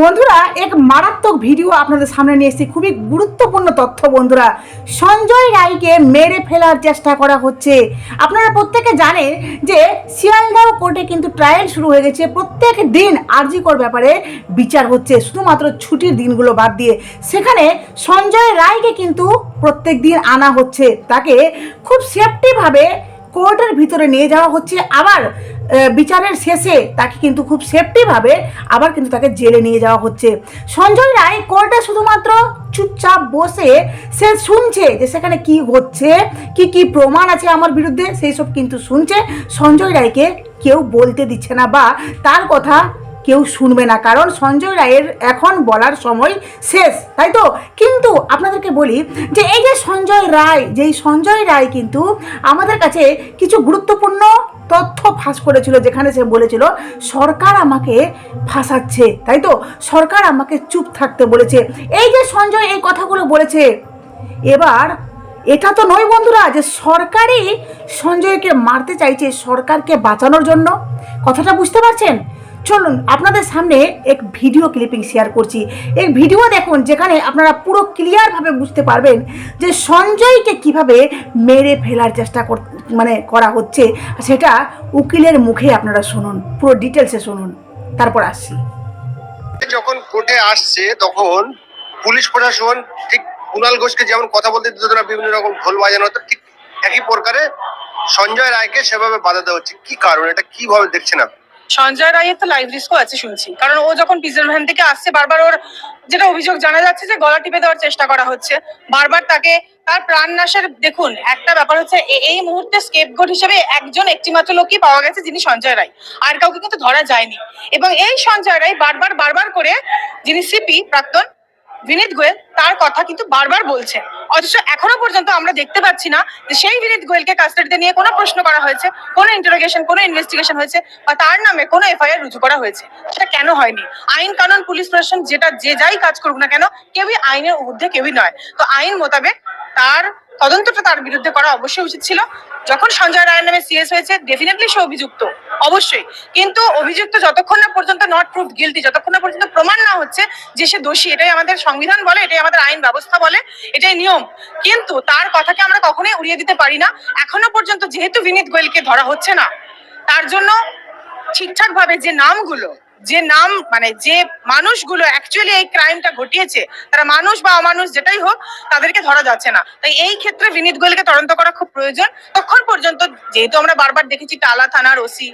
বন্ধুরা, এক মারাত্মক ভিডিও আপনাদের সামনে নিয়ে এসেছি। খুবই গুরুত্বপূর্ণ তথ্য বন্ধুরা। সঞ্জয় রায়কে মেরে ফেলার চেষ্টা করা হচ্ছে। আপনারা প্রত্যেকে জানেন যে শিয়ালদাহ কোর্টে কিন্তু ট্রায়াল শুরু হয়ে গেছে। প্রত্যেক দিন আরজিকর ব্যাপারে বিচার হচ্ছে। শুধুমাত্র ছুটির দিনগুলো বাদ দিয়ে। সেখানে সঞ্জয় রায়কে কিন্তু প্রত্যেক দিন আনা হচ্ছে। তাকে খুব সেফটিভাবে কোর্টের ভিতরে নিয়ে যাওয়া হচ্ছে। আবার বিচারের শেষে তাকে কিন্তু খুব সেফটিভাবে আবার কিন্তু তাকে জেলে নিয়ে যাওয়া হচ্ছে। সঞ্জয় রায় কোর্টে শুধুমাত্র চুপচাপ বসে সে শুনছে যে সেখানে কি হচ্ছে, কি কি প্রমাণ আছে আমার বিরুদ্ধে, সেই সব কিন্তু শুনছে। সঞ্জয় রায়কে কেউ বলতে দিচ্ছে না বা তার কথা কেউ শুনবে না। কারণ সঞ্জয় রায়ের এখন বলার সময় শেষ, তাই তো? কিন্তু আপনাদেরকে বলি যে এই যে সঞ্জয় রায়, যেই সঞ্জয় রায় কিন্তু আমাদের কাছে কিছু গুরুত্বপূর্ণ তথ্য ফাঁস করেছিল, যেখানে সে বলেছিল, সরকার আমাকে ফাঁসাচ্ছে। তাই তো? সরকার আমাকে চুপ থাকতে বলেছে। এই যে সঞ্জয় এই কথাগুলো বলেছে, এবার এটা তো নয় বন্ধুরা যে সরকারই সঞ্জয়কে মারতে চাইছে, সরকারকে বাঁচানোর জন্য। কথাটা বুঝতে পারছেন? চলুন আপনাদের সামনে এক ভিডিও ক্লিপিং শেয়ার করছি। এই ভিডিও দেখুন, যেখানে আপনারা পুরো ক্লিয়ারভাবে বুঝতে পারবেন যে সঞ্জয়কে কীভাবে মেরে ফেলার চেষ্টা মানে করা হচ্ছে। সেটা উকিলের মুখে আপনারা শুনুন, পুরো ডিটেলসে শুনুন। তারপর আসছি। যখন কোর্টে আসছে, তখন পুলিশ প্রশাসন ঠিক কুণাল ঘোষকে যেমন কথা বলতে দিত না বিভিন্ন রকম ঢোল বাজানো হতো, ঠিক একই প্রকারে সঞ্জয় রায়কে সেভাবে বাধা দেওয়া হচ্ছে। কি কারণ? এটা কীভাবে দেখছেন আপনি? সঞ্জয় রায়ের তো লাইফ রিস্কও আছে শুনছি। কারণ ও যখন পিজন ভ্যান থেকে আসছে, বারবার ওর যেটা অভিযোগ জানা যাচ্ছে যে গলা টিপে দেওয়ার চেষ্টা করা হচ্ছে। বারবার তাকে তার প্রাণ নাশের, দেখুন, একটা ব্যাপার হচ্ছে এই মুহূর্তে স্কেপগোট হিসেবে একজন একটি মাত্র লোকই পাওয়া গেছে, যিনি সঞ্জয় রায়। আর কাউকে কিন্তু ধরা যায়নি। এবং এই সঞ্জয় রায় বারবার বারবার করে যিনি সিপি প্রাক্তন বিনীত গোয়েল তার কথা কিন্তু বারবার বলছে। অথচ এখনও পর্যন্ত আমরা দেখতে পাচ্ছি না যে সেই বিনীত গোয়েলকে কাস্টাডিতে নিয়ে কোনো প্রশ্ন করা হয়েছে, কোনো ইন্টারোগেশন কোনো ইনভেস্টিগেশন হয়েছে বা তার নামে কোনো এফআইআর রুজু করা হয়েছে। সেটা কেন হয়নি? আইন কানুন, পুলিশ প্রশাসন যেটা যে যাই কাজ করুক না কেন, কেউই আইনের ঊর্ধ্বে, কেউই নয়। তো আইন মোতাবেক তার তদন্তটা তার বিরুদ্ধে করা অবশ্যই উচিত ছিল। যখন সঞ্জয় রায়ের নামে সিএস হয়েছে ডেফিনেটলি সে অভিযুক্ত। অবশ্যই। কিন্তু অভিযুক্ত যতক্ষণ না পর্যন্ত নট প্রুফ গিলটি যতক্ষণ না পর্যন্ত প্রমাণ না হচ্ছে যে সে দোষী, এটাই আমাদের সংবিধান বলে, এটাই আমাদের আইন ব্যবস্থা বলে, এটাই নিয়ম। কিন্তু তার কথাকে আমরা কখনোই উড়িয়ে দিতে পারি না। এখনও পর্যন্ত যেহেতু বিনীত গোয়েলকে ধরা হচ্ছে না, তার জন্য ঠিকঠাক ভাবে যে নামগুলো যে নাম মানে যে মানুষগুলো অ্যাকচুয়ালি এই ক্রাইমটা ঘটিয়েছে, তারা মানুষ বা অমানুষ যেটাই হোক, তাদেরকে ধরা যাচ্ছে না। তাই এই ক্ষেত্রে বিনীত গোয়েলকে তদন্ত করা খুব প্রয়োজন। তখন পর্যন্ত যেহেতু আমরা বারবার দেখেছি টালা থানার ওসি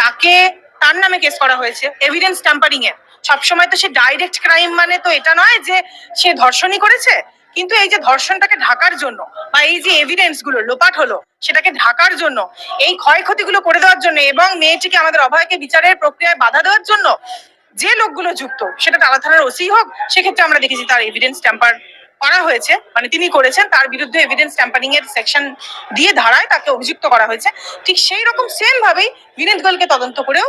তাকে তার নামে কেস করা হয়েছে এভিডেন্স ট্যাম্পারিং এ সবসময় তো সে ডাইরেক্ট ক্রাইম মানে তো এটা নয় যে সে ধর্ষণই করেছে কিন্তু এই যে ধর্ষণটাকে ঢাকার জন্য বা এই যে এভিডেন্সগুলো লোপাট হলো, সেটাকে ঢাকার জন্য, এই ক্ষয়ক্ষতিগুলো করে দেওয়ার জন্য এবং মেয়েটিকে আমাদের অভয়কে বিচারের প্রক্রিয়ায় বাধা দেওয়ার জন্য যে লোকগুলো যুক্ত, সেটা টালা থানার ওসি হোক, সেক্ষেত্রে আমরা দেখেছি তার এভিডেন্স ট্যাম্পার করা হয়েছে। মানে তিনি করেছেন, তার বিরুদ্ধে এভিডেন্স ট্যাম্পারিং এর সেকশন দিয়ে ধারায় তাকে অভিযুক্ত করা হয়েছে। ঠিক সেই রকম সেম ভাবেই বিনীত গোয়েলকে তদন্ত করেও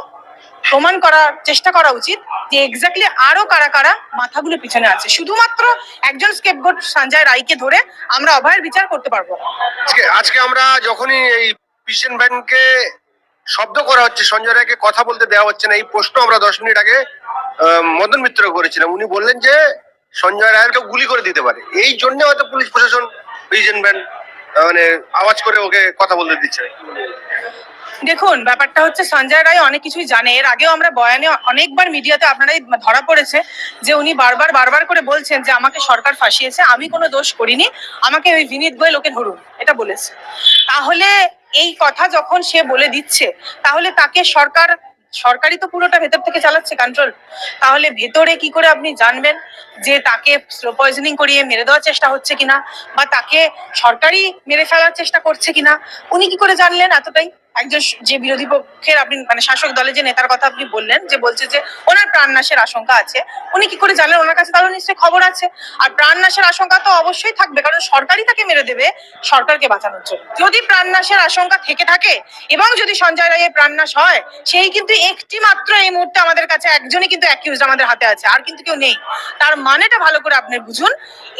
প্রমাণ করার চেষ্টা করা উচিত যে এক্স্যাক্টলি আরও কারা কারা মাথাগুলো পিছনে আছে। শুধুমাত্র একজন স্কেপগোট সঞ্জয় রায়কে ধরে আমরা অভয়ের বিচার করতে পারব। আজকে আমরা যখনই এই পিসেন ব্যাংকে শব্দ করা হচ্ছে, সঞ্জয় রায়কে কথা বলতে দেওয়া হচ্ছে না, এই প্রশ্ন আমরা দশ মিনিট আগে মদন মিত্র করেছিলাম। উনি বললেন যে সঞ্জয় রায়ের কেউ গুলি করে দিতে পারে। এই জন্য হয়তো পুলিশ প্রশাসন পিজেন ব্যান্ড মানে আওয়াজ করে ওকে কথা বলতে দিচ্ছে। দেখুন, ব্যাপারটা হচ্ছে সঞ্জয় রায় অনেক কিছুই জানে। এর আগেও আমরা বয়ানে অনেকবার মিডিয়াতে আপনারাই ধরা পড়েছে যে উনি বারবার বারবার করে বলছেন যে আমাকে সরকার ফাঁসিয়েছে, আমি কোনো দোষ করিনি, আমাকে ওই বিনীত গোয়েল লোকে ধরুন, এটা বলেছে। তাহলে এই কথা যখন সে বলে দিচ্ছে, তাহলে তাকে সরকার, সরকারই তো পুরোটা ভেতর থেকে চালাচ্ছে কন্ট্রোল তাহলে ভেতরে কি করে আপনি জানবেন যে তাকে স্লো পয়জনিং করিয়ে মেরে দেওয়ার চেষ্টা হচ্ছে কিনা, বা তাকে সরকারই মেরে ফেলার চেষ্টা করছে কিনা? উনি কি করে জানলেন এতটাই? একজন যে বিরোধী পক্ষের আপনি মানে শাসক দলের যে নেতার কথা আপনি বললেন, যে বলছে যে ওনার প্রাণনাশের আশঙ্কা আছে, উনি কি করে জানলেন? ওনার কাছে তাহলে নিশ্চয়ই খবর আছে। আর প্রাণনাশের আশঙ্কা তো অবশ্যই থাকবে, কারণ সরকারই তাকে মেরে দেবে সরকারকে বাঁচানোর জন্য। যদি প্রাণনাশের আশঙ্কা থেকে থাকে, এবং যদি সঞ্জয় রায়ের প্রাণনাশ হয়, সেই কিন্তু একটি মাত্র এই মুহূর্তে আমাদের কাছে একজনই কিন্তু অ্যাকিউজ আমাদের হাতে আছে, আর কিন্তু কেউ নেই। তার মানেটা ভালো করে আপনি বুঝুন।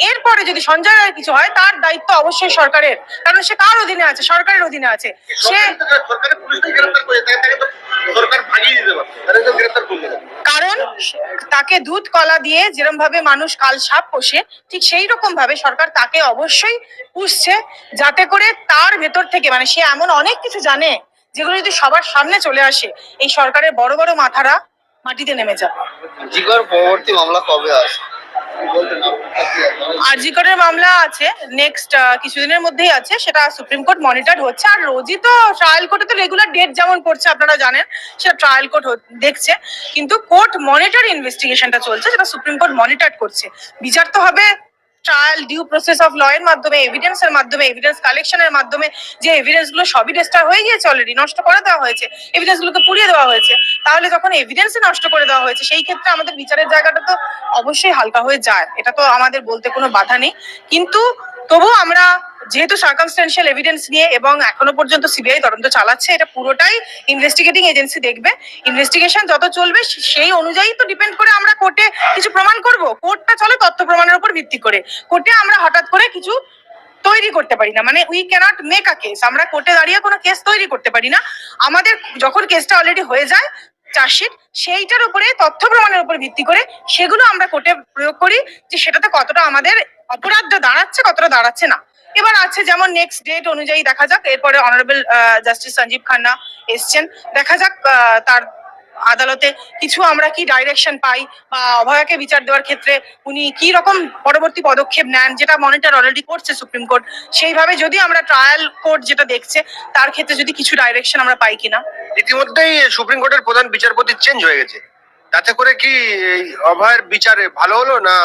এরপরে যদি সঞ্জয় রায়ের কিছু হয়, তার দায়িত্ব অবশ্যই সরকারের, কারণ সে কার অধীনে আছে? সরকারের অধীনে আছে। সে সরকারের পুলিশকে গ্রেফতার করে তাকে তাকে তো সরকার ভাগিয়ে দিতে পারতো তাহলে তো গ্রেফতার করবে কারণ তাকে দুধ কলা দিয়ে যেরকম ভাবে মানুষ কাল সাপ পোষে ঠিক সেই রকম ভাবে সরকার তাকে অবশ্যই পুষছে যাতে করে তার ভেতর থেকে মানে সে এমন অনেক কিছু জানে যেগুলো যদি সবার সামনে চলে আসে এই সরকারের বড় বড় মাথারা মাটিতে নেমে যাবে। জিগর পরবর্তী মামলা কবে আসে আরজিকরের মামলা আছে নেক্সট কিছুদিনের মধ্যেই আছে, সেটা সুপ্রিম কোর্ট মনিটর হচ্ছে। আর রোজই তো ট্রায়াল কোর্টে তো রেগুলার ডেট যেমন পড়ছে, আপনারা জানেন, সেটা ট্রায়াল কোর্ট দেখছে। কিন্তু কোর্ট মনিটর ইনভেস্টিগেশনটা চলছে, সেটা সুপ্রিম কোর্ট মনিটর করছে। বিচার তো হবে trial due process of law এর মাধ্যমে এভিডেন্স এর মাধ্যমে এভিডেন্স কালেকশনের মাধ্যমে, যে এভিডেন্সগুলো সবই ডিস্টার হয়ে গিয়েছে অলরেডি নষ্ট করে দেওয়া হয়েছে এভিডেন্স গুলোকে পুড়িয়ে দেওয়া হয়েছে, তাহলে যখন এভিডেন্স নষ্ট করে দেওয়া হয়েছে, সেই ক্ষেত্রে আমাদের বিচারের জায়গাটা তো অবশ্যই হালকা হয়ে যায়, এটা তো আমাদের বলতে কোনো বাধা নেই, কিন্তু তবুও আমরা যেহেতু সার্কামস্টেন্সিয়াল এভিডেন্স নিয়ে এবং এখনও পর্যন্ত সিবিআই তদন্ত চালাচ্ছে, এটা পুরোটাই ইনভেস্টিগেটিং এজেন্সি দেখবে। ইনভেস্টিগেশন যত চলবে সেই অনুযায়ী তো ডিপেন্ড করে আমরা কোর্টে কিছু প্রমাণ করব। কোর্টটা চলে তথ্য প্রমাণের উপর ভিত্তি করে। কোর্টে আমরা হঠাৎ করে কিছু তৈরি করতে পারি না। মানে we cannot make a case আমরা কোর্টে দাঁড়িয়ে কোনো কেস তৈরি করতে পারি না। আমাদের যখন কেসটা অলরেডি হয়ে যায়, চার্জশিট, সেইটার উপরে তথ্য প্রমাণের উপর ভিত্তি করে সেগুলো আমরা কোর্টে প্রয়োগ করি যে সেটাতে কতটা আমাদের অপরাধটা দাঁড়াচ্ছে, কতটা দাঁড়াচ্ছে না। এবার আছে যেমন নেক্সট ডেট অনুযায়ী দেখা যাক, এরপরে অনারেবল জাস্টিস সঞ্জীব খান্না এসছেন। দেখা যাক তার আদালতে কিছু আমরা কি ডাইরেকশন পাই বা অভয়াকে বিচার দেওয়ার ক্ষেত্রে উনি কি রকম পরবর্তী পদক্ষেপ নেন, যেটা মনিটর অলরেডি করছে সুপ্রিম কোর্ট সেইভাবে যদি আমরা ট্রায়াল কোর্ট যেটা দেখছে, তার ক্ষেত্রে যদি কিছু ডাইরেকশন আমরা পাই কিনা। ইতিমধ্যেই সুপ্রিম কোর্টের প্রধান বিচারপতি চেঞ্জ হয়ে গেছে। তাতে করে কি অভয়ের বিচারে ভালো হলো না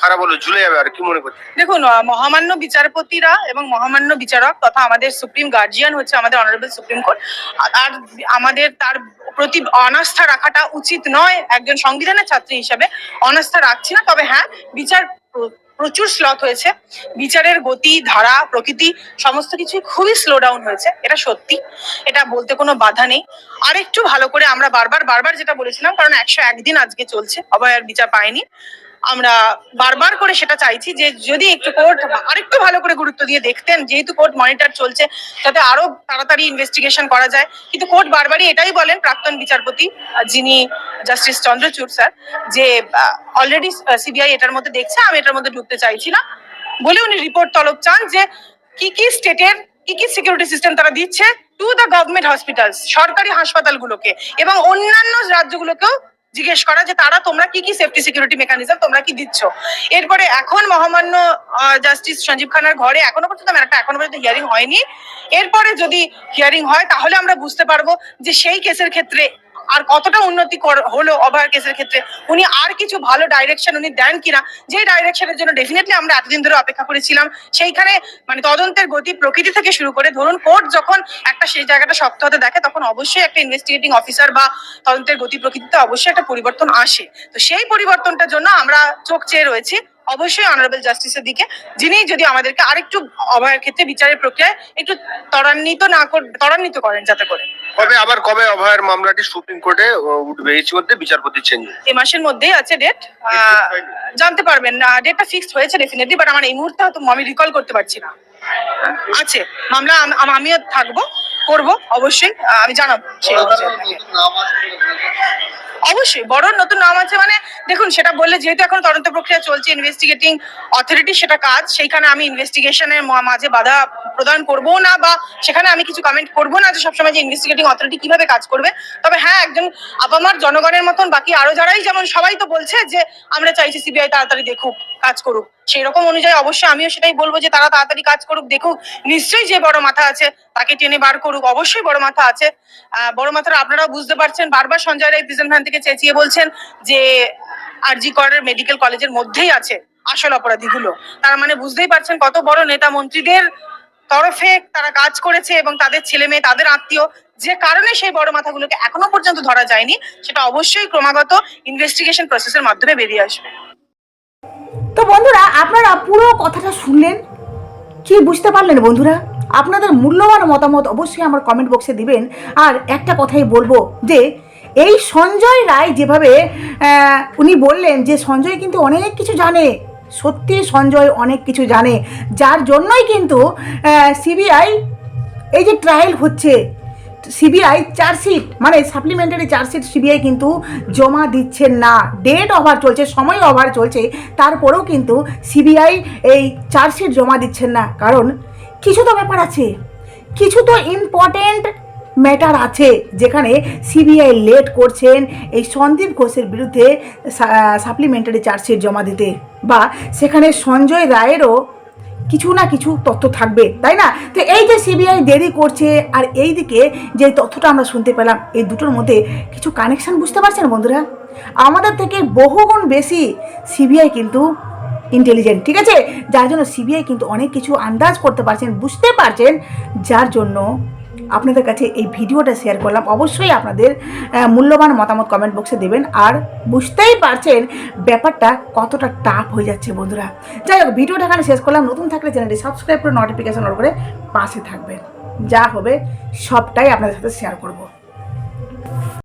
খারাপ হলো, ঝুলে যাবে আর কি মনে করছে দেখুন মহামান্য বিচারপতিরা এবং মহামান্য বিচারক তথা আমাদের সুপ্রিম গার্জিয়ান হচ্ছে আমাদের অনারেবল সুপ্রিম কোর্ট। আর আমাদের তার প্রতি অনাস্থা রাখাটা উচিত নয় একজন সংবিধানের ছাত্রী হিসাবে। অনাস্থা রাখছি না, তবে হ্যাঁ বিচার প্র- প্রচুর স্লথ হয়েছে। বিচারের গতি, ধারা, প্রকৃতি, সমস্ত কিছু খুবই স্লো ডাউন হয়েছে, এটা সত্যি। এটা বলতে কোনো বাধা নেই। আর একটু ভালো করে আমরা বারবার বারবার যেটা বলেছিলাম, কারণ একশো একদিন আজকে চলছে, অভয়ার বিচার পায়নি। আমরা বারবার করে সেটা চাইছি যে যদি একটু কোর্ট আরেকটু ভালো করে গুরুত্ব দিয়ে দেখতেন, যেহেতু কোর্ট মনিটর চলছে, যাতে আরও তাড়াতাড়ি ইনভেস্টিগেশন করা যায়। কিন্তু কোর্ট বারবারই এটাই বলেন প্রাক্তন বিচারপতি, যিনি জাস্টিস চন্দ্রচূড় স্যার যে অলরেডি সিবিআই এটার মধ্যে দেখছে, আমি এটার মধ্যে ঢুকতে চাইছি না বলে উনি রিপোর্ট তলব চান যে, কি কি স্টেটের কি কি সিকিউরিটি সিস্টেম তারা দিচ্ছে টু দ্য গভর্নমেন্ট হসপিটালস সরকারি হাসপাতালগুলোকে এবং অন্যান্য রাজ্যগুলোকেও জিজ্ঞেস করা যে তারা তোমরা কি কি সেফটি সিকিউরিটি মেকানিজম তোমরা কি দিচ্ছ? এরপরে এখন মহামান্য জাস্টিস সঞ্জীব খানার ঘরে এখনও পর্যন্ত একটা এখনও পর্যন্ত হিয়ারিং হয়নি। এরপরে যদি হিয়ারিং হয় তাহলে আমরা বুঝতে পারব যে সেই কেসের ক্ষেত্রে আর কতটা উন্নতি হলো অভয়ের কেসের ক্ষেত্রে? উনি আর কিছু ভালো ডাইরেকশন উনি দেন কিনা? যে ডাইরেকশনের জন্য ডেফিনেটলি আমরা এতদিন ধরে অপেক্ষা করেছিলাম। সেইখানে মানে তদন্তের গতি প্রকৃতি থেকে শুরু করে ধরুন কোর্ট যখন একটা সেই জায়গাটা শক্ত হতে দেখে, তখন অবশ্যই একটা ইনভেস্টিগেটিং অফিসার বা তদন্তের গতি প্রকৃতিতে অবশ্যই একটা পরিবর্তন আসে। তো সেই পরিবর্তনটার জন্য আমরা চোখ চেয়ে রয়েছি। অবশ্যই অনারেবল জাস্টিসের দিকে যিনি যদি আমাদেরকে আরেকটু অভয়ের ক্ষেত্রে বিচারের প্রক্রিয়ায় একটু ত্বরান্বিত না কর ত্বরান্বিত করেন যাতে করে। কবে আবার কবে অভয়ের মামলাটি সুপ্রিম কোর্টে উঠবে? ইতিমধ্যে বিচারপতি চেঞ্জ এই মাসের মধ্যেই আছে ডেট জানতে পারবেন না ডেটটা ফিক্সড হয়েছে ডেফিনেটলি বাট আমার এই মুহূর্তে হয়তো আমি রিকল করতে পারছি না। আছে মামলা আম- আম- আমিও থাকব করব অবশ্যই আমি জানাব। অবশ্যই বড় নতুন নাম আছে মানে দেখুন, সেটা বললে যেহেতু এখন তদন্ত প্রক্রিয়া চলছে ইনভেস্টিগেটিং অথরিটি সেটা কাজ, সেইখানে আমি ইনভেস্টিগেশনের মাঝে বাধা প্রদান করব না বা সেখানে আমি কিছু কমেন্ট করব না যে সবসময় যে ইনভেস্টিগেটিং অথরিটি কীভাবে কাজ করবে। তবে হ্যাঁ একজন আপামার জনগণের মতন বাকি আরও যারাই, যেমন সবাই তো বলছে যে, আমরা চাইছি সিবিআই তাড়াতাড়ি দেখুক, কাজ করুক। সেই রকম অনুযায়ী অবশ্যই আমিও সেটাই বলব যে তারা তাড়াতাড়ি কাজ করুক, দেখুক, নিশ্চয়ই যে বড় মাথা আছে তাকে টেনে বার করুক, অবশ্যই বড় মাথা আছে। বড় মাথার আপনারাও বুঝতে পারছেন, বারবার সঞ্জয় রায় প্রিজন ভ্যান থেকে চেঁচিয়ে বলছেন যে আরজি করের মেডিকেল কলেজের মধ্যেই আছে আসল অপরাধীগুলো। তার মানে বুঝতেই পারছেন কত বড় নেতা মন্ত্রীদের তরফে তারা কাজ করেছে এবং তাদের ছেলে মেয়ে, তাদের আত্মীয়, যে কারণে সেই বড় মাথাগুলোকে এখনও পর্যন্ত ধরা যায়নি, সেটা অবশ্যই ক্রমাগত ইনভেস্টিগেশন প্রসেসের মাধ্যমে বেরিয়ে আসবে। তো বন্ধুরা, আপনারা পুরো কথাটা শুনলেন? কি বুঝতে পারলেন বন্ধুরা? আপনাদের মূল্যবান মতামত অবশ্যই আমার কমেন্ট বক্সে দিবেন। আর একটা কথাই বলব যে, এই সঞ্জয় রায় যেভাবে উনি বললেন যে, সঞ্জয় কিন্তু অনেক কিছু জানে। সত্যি সঞ্জয় অনেক কিছু জানে। যার জন্যই কিন্তু সিবিআই এই যে ট্রায়াল হচ্ছে সিবিআই চার্জশিট মানে সাপ্লিমেন্টারি চার্জশিট সিবিআই কিন্তু জমা দিচ্ছেন না। ডেট ওভার চলছে, সময় ওভার চলছে, তারপরেও কিন্তু সিবিআই এই চার্জশিট জমা দিচ্ছেন না। কারণ কিছু তো ব্যাপার আছে, কিছু তো ইম্পর্টেন্ট ম্যাটার আছে, যেখানে সিবিআই লেট করছেন এই সন্দীপ ঘোষের বিরুদ্ধে সাপ্লিমেন্টারি চার্জশিট জমা দিতে। বা সেখানে সঞ্জয় রায়েরও কিছু না কিছু তথ্য থাকবে, তাই না? তো এই যে সিবিআই দেরি করছে, আর এই দিকে যে তথ্যটা আমরা শুনতে পেলাম, এই দুটোর মধ্যে কিছু কানেকশান বুঝতে পারছেন বন্ধুরা? আমাদের থেকে বহুগুণ বেশি সিবিআই কিন্তু ইন্টেলিজেন্ট ঠিক আছে? যার জন্য সিবিআই কিন্তু অনেক কিছু আন্দাজ করতে পারছেন, বুঝতে পারছেন, যার জন্য আপনাদের কাছে এই ভিডিওটা শেয়ার করলাম, অবশ্যই আপনাদের মূল্যবান মতামত কমেন্ট বক্সে দেবেন। আর বুঝতেই পারছেন ব্যাপারটা কতটা টাফ হয়ে যাচ্ছে বন্ধুরা। যাই হোক, ভিডিওটা এখানে শেষ করলাম। নতুন থাকলে চ্যানেলটি সাবস্ক্রাইব করে নোটিফিকেশন অন করে পাশে থাকবেন। যা হবে সবটাই আপনাদের সাথে শেয়ার করব।